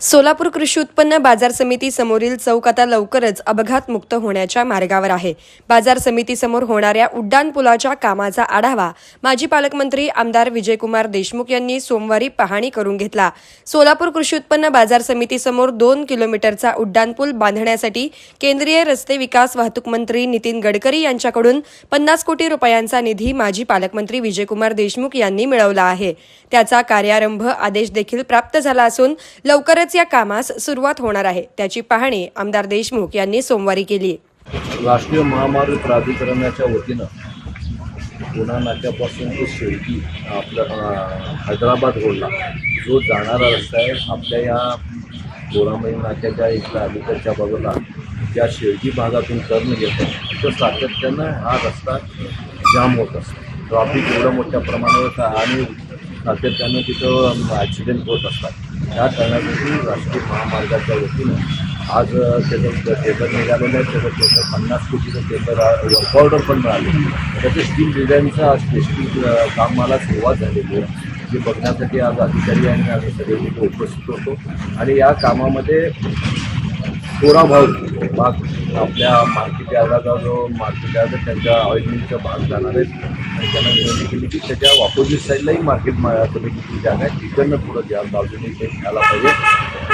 सोलापूर कृषी उत्पन्न बाजार समिती समोरील चौक आता लवकरच अपघात मुक्त होण्याच्या मार्गावर आहे. बाजार समितीसमोर होणाऱ्या उड्डाण पुलाच्या कामाचा आढावा माजी पालकमंत्री आमदार विजयकुमार देशमुख यांनी सोमवारी पाहणी करून घेतला. सोलापूर कृषी उत्पन्न बाजार समितीसमोर दोन किलोमीटरचा उड्डाण पूल बांधण्यासाठी केंद्रीय रस्ते विकास वाहतूक मंत्री नितीन गडकरी यांच्याकडून पन्नास कोटी रुपयांचा निधी माजी पालकमंत्री विजयकुमार देशमुख यांनी मिळवला आहे. त्याचा कार्यारंभ आदेश देखील प्राप्त झाला असून लवकरच या कामास सुरुवात होणार आहे. त्याची पाहणी आमदार देशमुख यांनी सोमवारी केली. राष्ट्रीय महामार्ग प्राधिकरणाच्या वतीनं पुणा नाक्यापासून ते शेवटी आपलं हैदराबाद रोडला जो जाणारा रस्ता आहे आपल्या या गोरामई नाक्याच्या इथल्या अलीकडच्या बाजूला ज्या शेळकी भागातून कर्ण घेतो तर सातत्यानं हा रस्ता जाम होत असतो. ट्रॉफिक एवढं मोठ्या प्रमाणावर आणि सातत्यानं तिथं ॲक्सिडेंट होत असतात. त्या कारणासाठी राष्ट्रीय महामार्गाच्या वतीनं आज त्याचं टेंडर निघालेलं आहे त्याचं टेंडर पन्नास कोटीचं टेंडर वर्क ऑर्डर पण मिळाले. त्याचं स्टील डिझाईनचं आज टेस्टिंग कामाला सुरुवात झालेली आहे. जे बघण्यासाठी आज अधिकारी आणि आम्ही सगळे तिथे उपस्थित होतो. आणि या कामामध्ये कोरा भाग भाग आपल्या मार्केट यार्डाचा जो मार्केट यार्ड आहे, त्यांच्या ऑइल भाग जाणार आहेत आणि त्यांना विनंती केली की त्याच्या ऑपोजिट साईडलाही मार्केट कमिटीची जागा आहे तिकडनं पुढं या बाजूने ते घ्यायला पाहिजे.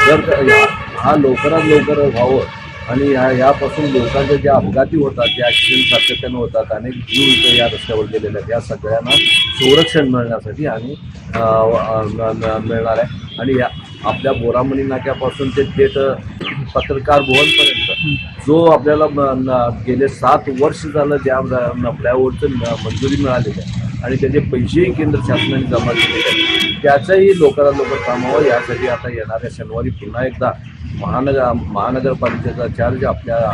जर या- हा लवकरात लवकर व्हावं आणि ह्या यापासून लोकांच्या ज्या अपघाती होतात ज्या ॲक्सिडेंट सातत्यानं होतात अनेक जीव इथं या रस्त्यावर गेलेले आहेत. या सगळ्यांना संरक्षण मिळण्यासाठी आणि मिळणार आहे. आणि या आपल्या बोरामणी नाक्यापासून ते थेट पत्रकार भवनपर्यंत. जो आपल्याला न- गेले सात वर्ष झालं ज्या फ्लायओव्हरचं म- मंजुरी मिळालेली आहे. आणि त्याचे पैसेही केंद्र शासनाने जमा केलेले आहेत. त्याचंही लोकांना लवकर कामावं यासाठी आता येणाऱ्या शनिवारी पुन्हा एकदा महानगर महानगरपालिकेचा चार्ज आपल्या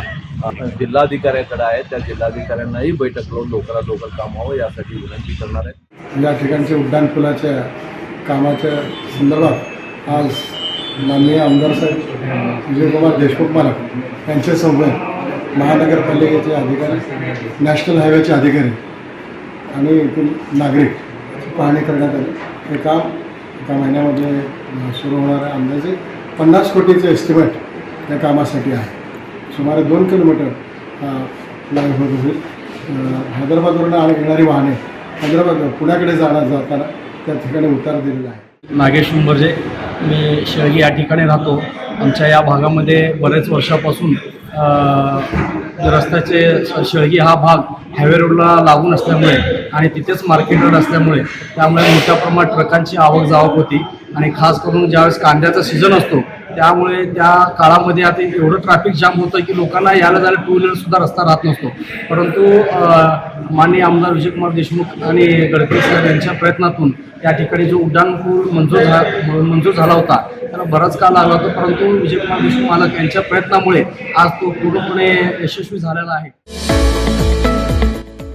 जिल्हाधिकाऱ्याकडे आहे. त्या जिल्हाधिकाऱ्यांनाही बैठक लावून लवकरात लवकर कामावं यासाठी विनंती करणार आहे या ठिकाणच्या उड्डाणपुलाच्या कामाच्या संदर्भात आज माननीय आमदार साहेब विजयकुमार देशमुख महाराज यांच्यासोबत महानगरपालिकेचे अधिकारी नॅशनल हायवेचे अधिकारी आणि एकूण नागरिक पाहणी करण्यात आली. हे काम एका महिन्यामध्ये सुरू होणार आहे अंदाजे पन्नास कोटीचं एस्टिमेट या कामासाठी आहे. सुमारे दोन किलोमीटर फ्लायओव्हर होईल हैदराबादवरून आणि येणारी वाहने हैदराबाद पुण्याकडे जाणार जाताना त्या ठिकाणी उतार दिलेला आहे. नागेश उंबर्जे मी शेळगी या ठिकाणी राहतो. आमच्या या भागामध्ये बरेच वर्षापासून रस्त्याचे शेळगी हा भाग हायवे रोडला लागून असल्यामुळे आणि तिथेच मार्केट रोड असल्यामुळे त्यामुळे मोठ्या प्रमाणात ट्रकांची आवक जावक होती. आणि खास करून ज्यावेळेस कांद्याचा सीझन असतो त्यामुळे त्या काळामध्ये आता एवढं ट्रॅफिक जाम होतं की लोकांना यायला जायला टू व्हीलरसुद्धा रस्ता राहत नसतो. परंतु माननीय आमदार विजयकुमार देशमुख आणि गडकरी साहेब यांच्या प्रयत्नातून या ठिकाणी जो उड्डाणपूल मंजूर झाला मंजूर झाला होता त्याला बराच काळ लागला होता. परंतु विजयकुमार देशमुख मालक यांच्या प्रयत्नामुळे आज तो पूर्णपणे यशस्वी झालेला आहे.